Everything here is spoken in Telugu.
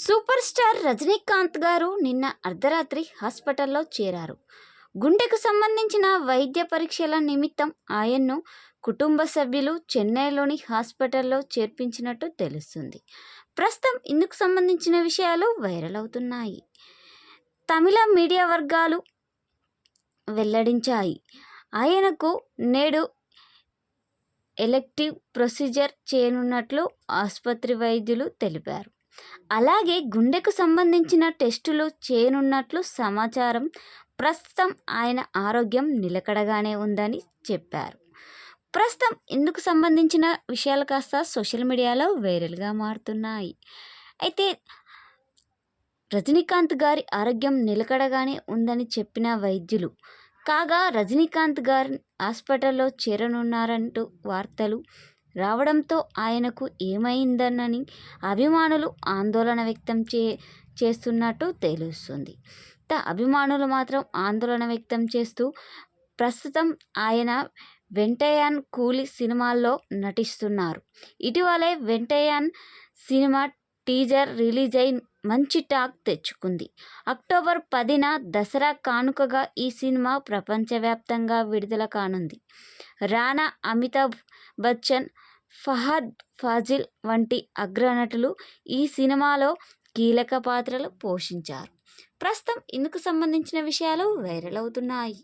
సూపర్ స్టార్ రజనీకాంత్ గారు నిన్న అర్ధరాత్రి హాస్పిటల్లో చేరారు. గుండెకు సంబంధించిన వైద్య పరీక్షల నిమిత్తం ఆయన్ను కుటుంబ సభ్యులు చెన్నైలోని హాస్పిటల్లో చేర్పించినట్టు తెలుస్తుంది. ప్రస్తుతం ఇందుకు సంబంధించిన విషయాలు వైరల్ అవుతున్నాయి. తమిళ మీడియా వర్గాలు వెల్లడించాయి. ఆయనకు నేడు ఎలెక్టివ్ ప్రొసీజర్ చేయనున్నట్లు ఆసుపత్రి వైద్యులు తెలిపారు. అలాగే గుండెకు సంబంధించిన టెస్టులు చేయనున్నట్లు సమాచారం ప్రస్తుతం ఆయన ఆరోగ్యం నిలకడగానే ఉందని చెప్పారు. ప్రస్తుతం ఇందుకు సంబంధించిన విషయాలు కాస్త సోషల్ మీడియాలో వైరల్గా మారుతున్నాయి. అయితే రజనీకాంత్ గారి ఆరోగ్యం నిలకడగానే ఉందని చెప్పిన వైద్యులు కాగా రజనీకాంత్ గారి హాస్పిటల్లో చేరనున్నారంటూ వార్తలు రావడంతో ఆయనకు ఏమైందనని అభిమానులు ఆందోళన వ్యక్తం చే చేస్తున్నట్టు తెలుస్తుంది. త అభిమానులు మాత్రం ఆందోళన వ్యక్తం చేస్తూ ప్రస్తుతం ఆయన వెంటయాన్ కూలి సినిమాల్లో నటిస్తున్నారు. ఇటీవలే వెంటయాన్ సినిమా టీజర్ రిలీజ్ అయి మంచి టాక్ తెచ్చుకుంది. అక్టోబర్ పదిన దసరా కానుకగా ఈ సినిమా ప్రపంచవ్యాప్తంగా విడుదల కానుంది. రానా అమితాబ్ బచ్చన్ ఫహద్ ఫాజిల్ వంటి అగ్రనటులు ఈ సినిమాలో కీలక పాత్రలు పోషించారు. ప్రస్తుతం ఇందుకు సంబంధించిన విషయాలు వైరల్ అవుతున్నాయి.